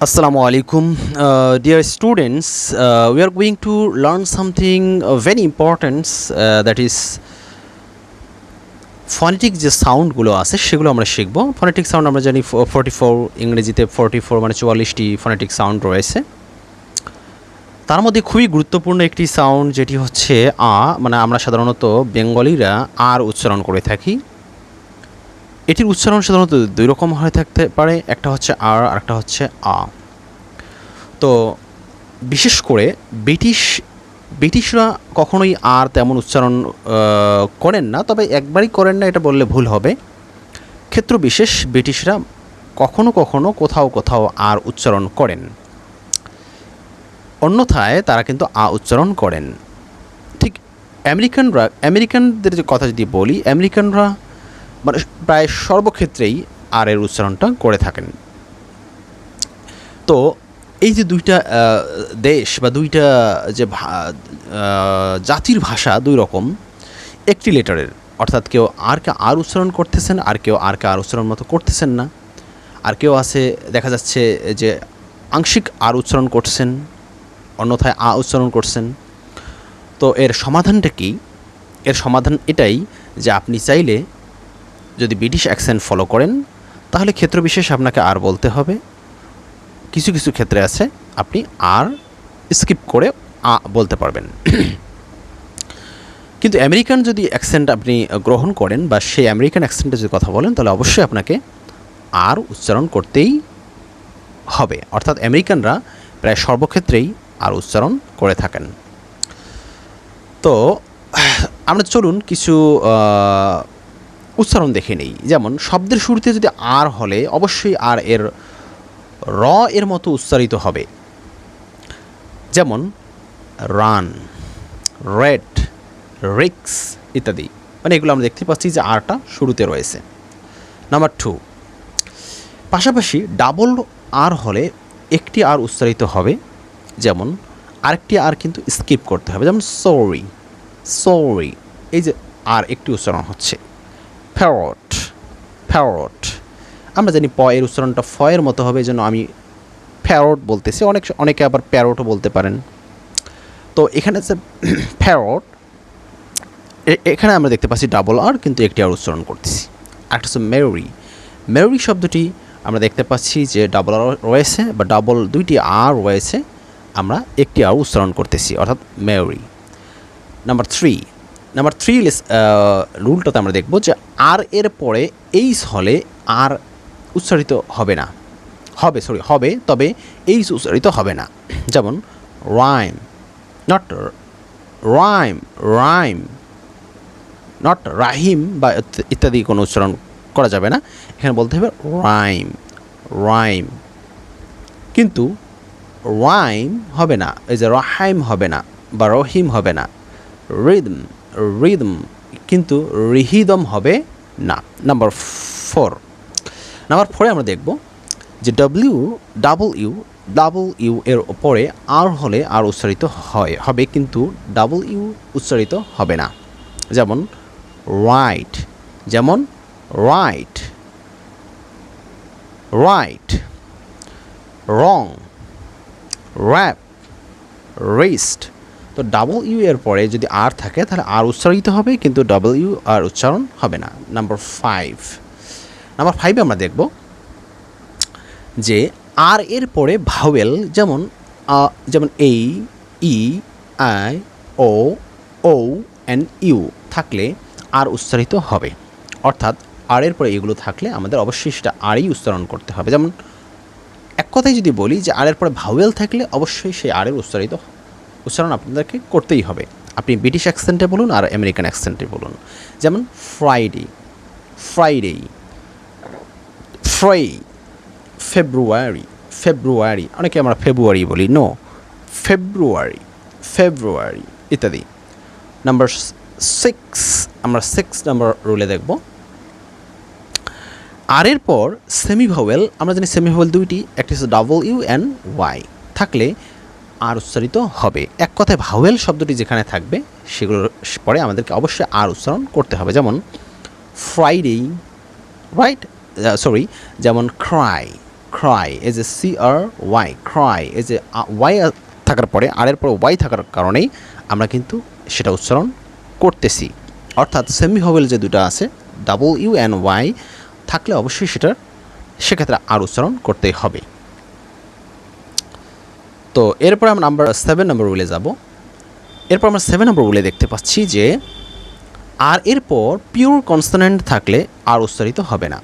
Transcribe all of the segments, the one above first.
Assalamu alaikum, uh, dear students. Uh, we are going to learn something that is phonetic যে সাউন্ডগুলো আছে সেগুলো আমরা শিখব। ফনেটিক সাউন্ড আমরা জানি ফোর্টি ফোর ইংরেজিতে ফোর্টি ফোর মানে চুয়াল্লিশটি ফনেটিক সাউন্ড রয়েছে। তার মধ্যে খুবই গুরুত্বপূর্ণ একটি সাউন্ড যেটি হচ্ছে আ মানে আমরা সাধারণত বেঙ্গলিরা আর উচ্চারণ করে থাকি। এটির উচ্চারণ সাধারণত দুই রকম হয়ে থাকতে পারে, একটা হচ্ছে আর আর একটা হচ্ছে আ। তো বিশেষ করে ব্রিটিশ, ব্রিটিশরা কখনোই আর তেমন উচ্চারণ করেন না, তবে একবারই করেন না, এটা বললে ভুল হবে। ক্ষেত্র বিশেষ, ব্রিটিশরা কখনো কখনো কোথাও কোথাও আর উচ্চারণ করেন। অন্যথায় তারা কিন্তু আ উচ্চারণ করেন। ঠিক আমেরিকানরা, আমেরিকানদের যে কথা যদি বলি, আমেরিকানরা মানে প্রায় সর্বক্ষেত্রেই আর এর উচ্চারণটা করে থাকেন। তো এই যে দুইটা দেশ বা দুইটা যে জাতির ভাষা দুই রকম, একটি লেটারের। অর্থাৎ কেউ আর কে আর উচ্চারণ করতেছেন, আর কেউ আর কে আর উচ্চারণ মতো করতেছেন না। আর কেউ আছে, দেখা যাচ্ছে যে আংশিক আর উচ্চারণ করছেন, অন্যথায় আ উচ্চারণ করছেন। তো এর সমাধানটা কি? এর সমাধান এটাই যে আপনি চাইলে যদি ব্রিটিশ অ্যাকসেন্ট ফলো করেন, তাহলে ক্ষেত্রবিশেষ আপনাকে আর বলতে হবে। কিছু কিছু ক্ষেত্রে আছে, আপনি আর স্কিপ করে আ বলতে পারবেন। কিন্তু আমেরিকান যদি অ্যাকসেন্ট আপনি গ্রহণ করেন বা সেই আমেরিকান অ্যাকসেন্টে যদি কথা বলেন, তাহলে অবশ্যই আপনাকে আর উচ্চারণ করতেই হবে। অর্থাৎ আমেরিকানরা প্রায় সর্বক্ষেত্রেই আর উচ্চারণ করে থাকেন। তো, আমরা চলুন কিছু উচ্চারণ দেখে নেই। যেমন, শব্দের শুরুতে যদি আর হলে অবশ্যই আর এর র এর মতো উচ্চারিত হবে। যেমন, রান, রেড, রিক্স ইত্যাদি। মানে এগুলো আমরা দেখতে পাচ্ছি যে আরটা শুরুতে রয়েছে। নাম্বার টু, পাশাপাশি ডাবল আর হলে একটি আর উচ্চারিত হবে। যেমন, আরেকটি আর কিন্তু স্কিপ করতে হবে। যেমন, সরি সরি, এই যে আর একটি উচ্চারণ হচ্ছে। ফ্যারট ফ্যারট আমরা জানি প এর উচ্চারণটা ফ এর মতো হবে যেন আমি ফ্যারট বলতেছি। অনেক অনেকে আবার প্যারটও বলতে পারেন। তো এখানে যে ফ্যারট এখানে আমরা দেখতে পাচ্ছি ডাবল আর কিন্তু একটি আর উচ্চারণ করতেছি। একটা হচ্ছে মেরি মেরি শব্দটি আমরা দেখতে পাচ্ছি যে ডাবল আর রয়েছে, বা ডাবল দুইটি আর রয়েছে, আমরা একটি আর উচ্চারণ করতেছি, অর্থাৎ Mary number three number three রুলটাতে আমরা দেখব যে আর এর পরে এইস হলে আর উচ্চারিত হবে না। হবে সরি হবে, তবে এইস উচ্চারিত হবে না। যেমন rhyme not rhyme rhyme not Rahim বা ইত্যাদি কোনো উচ্চারণ করা যাবে না। এখানে বলতে হবে রাইম রাইম কিন্তু রাইম হবে না, এই যে রাহাইম হবে না বা রহিম হবে না। রিদম রিদম কিন্তু রিহিদম হবে না। নাম্বার ফোর নাম্বার ফোরে আমরা দেখব যে W double U double U এর ওপরে আর হলে আর উচ্চারিত হয়, হবে কিন্তু ডাবল ইউ উচ্চারিত হবে না। যেমন রাইট যেমন write write wrong wrap wrest তো ডাবল ইউ এর পরে যদি আর থাকে, তাহলে আর উচ্চারিত হবে, কিন্তু ডাবল ইউ আর উচ্চারণ হবে না। নাম্বার ফাইভ নাম্বার ফাইভে আমরা দেখব যে আর এর পরে ভাওয়েল যেমন যেমন এই E I O O and U থাকলে আর উচ্চারিত হবে। অর্থাৎ আর এর পরে এগুলো থাকলে আমাদের অবশ্যই সেটা আরই উচ্চারণ করতে হবে। যেমন, এক কথায় যদি বলি যে আর এর পরে ভাওয়েল থাকলে অবশ্যই সেই আরের উচ্চারিত উচ্চারণ আপনাদেরকে করতেই হবে। আপনি ব্রিটিশ অ্যাকসেন্টে বলুন আর আমেরিকান অ্যাকসেন্টে বলুন। যেমন Friday Friday fry February February অনেকে আমরা ফেব্রুয়ারি বলি নো ফেব্রুয়ারি ফেব্রুয়ারি ইত্যাদি। নাম্বার সিক্স আমরা সিক্স নাম্বার রুলে দেখব। আর এর পর সেমি ভাওয়েল আমরা জানি সেমি ভাওয়েল দুইটি, একটি হচ্ছে ডাবল ইউ অ্যান্ড ওয়াই থাকলে আর উচ্চারিত হবে। এক কথায় ভাওয়েল শব্দটি যেখানে থাকবে, সেগুলোর পরে আমাদেরকে অবশ্যই আর উচ্চারণ করতে হবে। যেমন ফ্রাইডে রাইট সরি যেমন cry cry as a C R Y cry as a Y থাকার পরে, আর এর পর ওয়াই থাকার কারণেই আমরা কিন্তু সেটা উচ্চারণ করতেছি। অর্থাৎ সেমি ভাওয়েল যে দুটো আছে ডাবল ইউ অ্যান্ড ওয়াই থাকলে অবশ্যই সেটার, সেক্ষেত্রে আর উচ্চারণ করতেই হবে। তো এরপর আমরা নাম্বার সেভেন নম্বর রুলে যাব। এরপর আমরা সেভেন নম্বর রুলে দেখতে পাচ্ছি যে, আর এরপর পিওর কনসোনেন্ট থাকলে আর উচ্চারিত হবে না।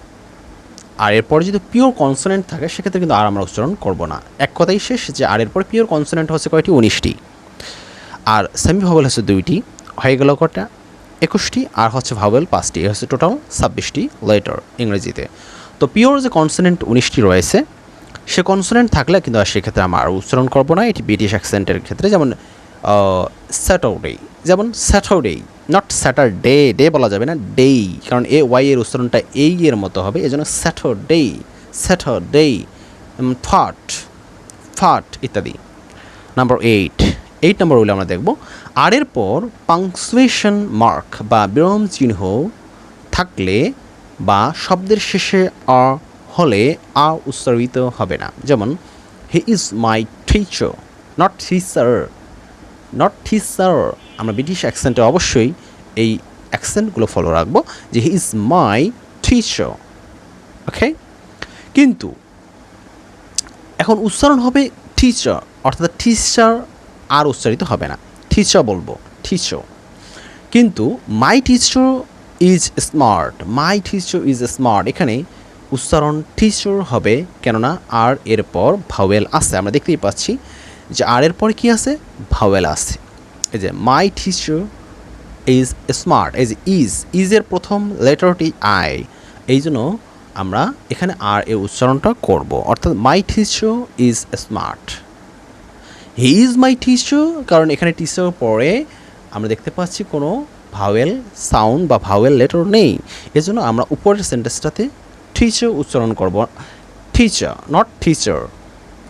আর এরপর যদি পিওর কনসোনেন্ট থাকে, সেক্ষেত্রে কিন্তু আর আমরা উচ্চারণ করব না। এক কথাই শেষ যে, আর এরপর পিওর কনসোনেন্ট হচ্ছে কয়টি? উনিশটি। আর সেমি ভাওয়েল হচ্ছে দুইটি, হয়ে গেল কটা? একুশটি, আর হচ্ছে ভাওয়েল পাঁচটি। হচ্ছে টোটাল ছাব্বিশটি লেটার ইংরেজিতে। তো পিওর যে কনসোনেন্ট উনিশটি রয়েছে সে কনসোনেন্ট থাকলে কিন্তু আর সেক্ষেত্রে আমরা উচ্চারণ করব না। এটি ব্রিটিশ অ্যাকসেন্টের ক্ষেত্রে যেমন স্যাটারডে যেমন স্যাটারডে নট স্যাটারডে ডে বলা যাবে না ডেই কারণ এ ওয়াই এর উচ্চারণটা এই এর মতো হবে এই জন্য স্যাটারডে স্যাটারডে থট ফাট ইত্যাদি। নাম্বার এইট এইট নম্বর বলে আমরা দেখব, আর এর পর পাংচুয়েশন মার্ক বা বিরম চিহ্ন থাকলে বা শব্দের শেষে আ হলে আ উচ্চারিত হবে না। যেমন he is my teacher not teacher not teacher আমরা ব্রিটিশ অ্যাকসেন্টে অবশ্যই এই অ্যাকসেন্টগুলো ফলো রাখব যে হি ইজ মাই টিচার ওকে কিন্তু, এখন উচ্চারণ হবে টিচার অর্থাৎ টিচার আর উচ্চারিত হবে না। টিচার বলব টিচার কিন্তু my teacher is smart my teacher is smart এখানে উচ্চারণ টিচার হবে, কেননা আর এরপর ভাওয়েল আছে। আমরা দেখতেই পাচ্ছি যে আর এর পরে কী আছে? ভাওয়েল আছে। এই যে মাই টিচার ইজ স্মার্ট এই যে ইজ ইজের প্রথম লেটারটি আই এই জন্য আমরা এখানে আর এর উচ্চারণটা করব। অর্থাৎ my teacher is smart he is my teacher কারণ এখানে টিচার পরে আমরা দেখতে পাচ্ছি কোনো ভাওয়েল সাউন্ড বা ভাওয়েল লেটার নেই। এজন্য আমরা উপরের সেন্টেন্সটাতে টিচার উচ্চারণ করব। টিচার নট টিচার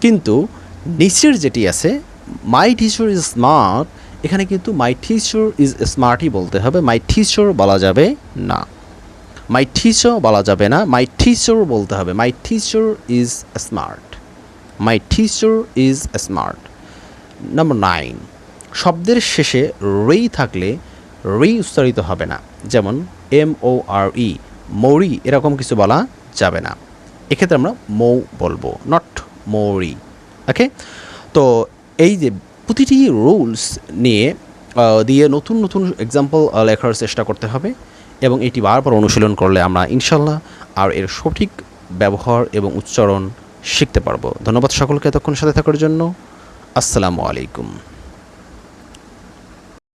কিন্তু নিচের যেটি আছে মাই টিচার ইজ স্মার্ট এখানে কিন্তু মাই টিচার ইজ স্মার্টই বলতে হবে। মাই টিচার বলা যাবে না। মাই টিচার বলা যাবে না। মাই টিচার বলতে হবে। My teacher is smart my teacher is smart number nine শব্দের শেষে রেই থাকলে রি উচ্চারিত হবে না। যেমন এম ও আর ই মৌরি এরকম কিছু বলা যাবে না। এক্ষেত্রে আমরা মৌ বলব নট মৌরি। ওকে তো এই যে প্রতিটি রুলস নিয়ে দিয়ে নতুন নতুন এক্সাম্পল লেখার চেষ্টা করতে হবে এবং এটি বারবার অনুশীলন করলে আমরা ইনশাল্লাহ আর এর সঠিক ব্যবহার এবং উচ্চারণ শিখতে পারব। ধন্যবাদ সকলকে এতক্ষণ সাথে থাকার জন্য। আসসালামু আলাইকুম।